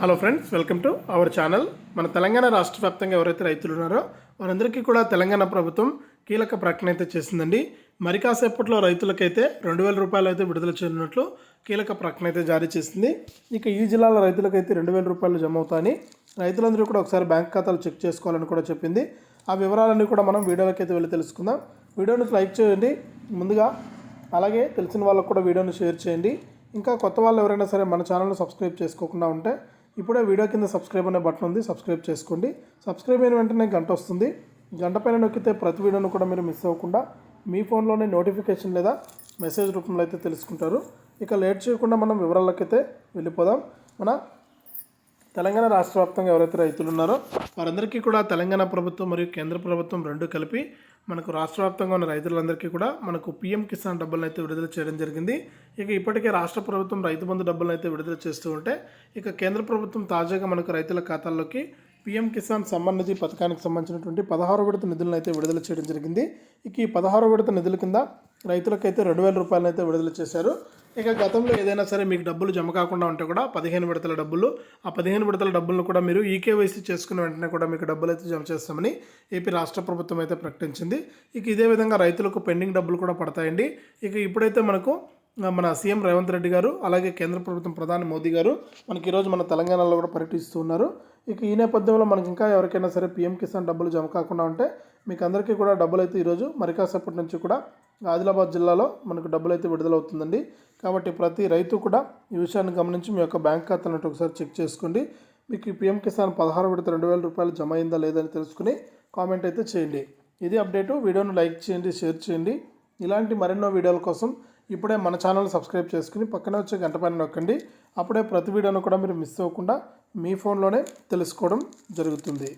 Hello friends welcome to our channel మన తెలంగాణ రాష్ట్ర వ్యాప్తంగా ఎవరైతే రైతులు ఉన్నారో వారందరికీ కూడా తెలంగాణ ప్రభుత్వం కీలక ప్రకటన అయితే చేసిందండి. మరి కాసేపట్లో రైతులకైతే రెండు వేల రూపాయలు అయితే విడుదల చేయనున్నట్లు కీలక ప్రకటన అయితే జారీ చేసింది. ఇక ఈ జిల్లాల రైతులకైతే రెండు వేల రూపాయలు జమ అవుతాయని రైతులందరూ కూడా ఒకసారి బ్యాంక్ ఖాతాలు చెక్ చేసుకోవాలని కూడా చెప్పింది. ఆ వివరాలన్నీ కూడా మనం వీడియోలకైతే వెళ్ళి తెలుసుకుందాం. వీడియోని లైక్ చేయండి. ముందుగా అలాగే తెలిసిన వాళ్ళకు కూడా వీడియోని షేర్ చేయండి. ఇంకా కొత్త వాళ్ళు ఎవరైనా సరే మన ఛానల్ని సబ్స్క్రైబ్ చేసుకోకుండా ఉంటే ఇప్పుడే వీడియో కింద సబ్స్క్రైబ్ అనే బటన్ ఉంది సబ్స్క్రైబ్ చేసుకోండి. సబ్స్క్రైబ్ అయిన వెంటనే గంట వస్తుంది. గంట పైన నొక్కితే ప్రతి వీడియోను కూడా మీరు మిస్ అవ్వకుండా మీ ఫోన్లోనే నోటిఫికేషన్ లేదా మెసేజ్ రూపంలో అయితే తెలుసుకుంటారు. ఇక లేట్ చేయకుండా మనం వివరాలకైతే వెళ్ళిపోదాం. మన తెలంగాణ రాష్ట్ర వ్యాప్తంగా ఎవరైతే రైతులు ఉన్నారో వారందరికీ కూడా తెలంగాణ ప్రభుత్వం మరియు కేంద్ర ప్రభుత్వం రెండు కలిపి మనకు రాష్ట్ర వ్యాప్తంగా ఉన్న రైతులందరికీ కూడా మనకు పీఎం కిసాన్ డబ్బులను అయితే విడుదల చేయడం జరిగింది. ఇక ఇప్పటికే రాష్ట్ర ప్రభుత్వం రైతు బంధు డబ్బులను అయితే విడుదల చేస్తూ ఉంటే ఇక కేంద్ర ప్రభుత్వం తాజాగా మనకు రైతుల ఖాతాల్లోకి పీఎం కిసాన్ సమ్మాన్ నిధి పథకానికి సంబంధించినటువంటి పదహారు విడత నిధులను అయితే విడుదల చేయడం జరిగింది. ఇక ఈ పదహారు విడత నిధుల కింద రైతులకైతే రెండు వేల రూపాయలను అయితే విడుదల చేశారు. ఇక గతంలో ఏదైనా సరే మీకు డబ్బులు జమ కాకుండా ఉంటే కూడా పదిహేను విడతల డబ్బులు ఆ పదిహేను విడతల డబ్బులను కూడా మీరు ఈకేవైసీ చేసుకున్న వెంటనే కూడా మీకు డబ్బులు అయితే జమ చేస్తామని ఏపీ రాష్ట్ర ప్రభుత్వం అయితే ప్రకటించింది. ఇక ఇదే విధంగా రైతులకు పెండింగ్ డబ్బులు కూడా పడతాయండి. ఇక ఇప్పుడైతే మనకు మన సీఎం రేవంత్ రెడ్డి గారు అలాగే కేంద్ర ప్రభుత్వం ప్రధాని మోదీ గారు మనకి ఈరోజు మన తెలంగాణలో కూడా పర్యటిస్తూ ఉన్నారు. ఇక ఈ నేపథ్యంలో మనకి ఇంకా ఎవరికైనా సరే పీఎం కిసాన్ డబ్బులు జమ కాకుండా ఉంటే మీకు అందరికీ కూడా డబ్బులు అయితే ఈరోజు మరికాసేపటి నుంచి కూడా ఆదిలాబాద్ జిల్లాలో మనకు డబ్బులు అయితే విడుదలవుతుందండి. కాబట్టి ప్రతి రైతు కూడా ఈ విషయాన్ని గమనించి మీ యొక్క బ్యాంక్ ఖాతాను ఒకసారి చెక్ చేసుకోండి. మీకు పీఎం కిసాన్ పదహారు విడత రెండు వేల రూపాయలు జమ అయిందా లేదని తెలుసుకుని కామెంట్ అయితే చేయండి. ఇది అప్డేటు. వీడియోను లైక్ చేయండి షేర్ చేయండి. ఇలాంటి మరెన్నో వీడియోల కోసం ఇప్పుడే మన ఛానల్ సబ్స్క్రైబ్ చేసుకుని పక్కనే వచ్చే గంట పైన నొక్కండి. అప్పుడే ప్రతి వీడియోను కూడా మీరు మిస్ అవ్వకుండా మీ ఫోన్లోనే తెలుసుకోవడం జరుగుతుంది.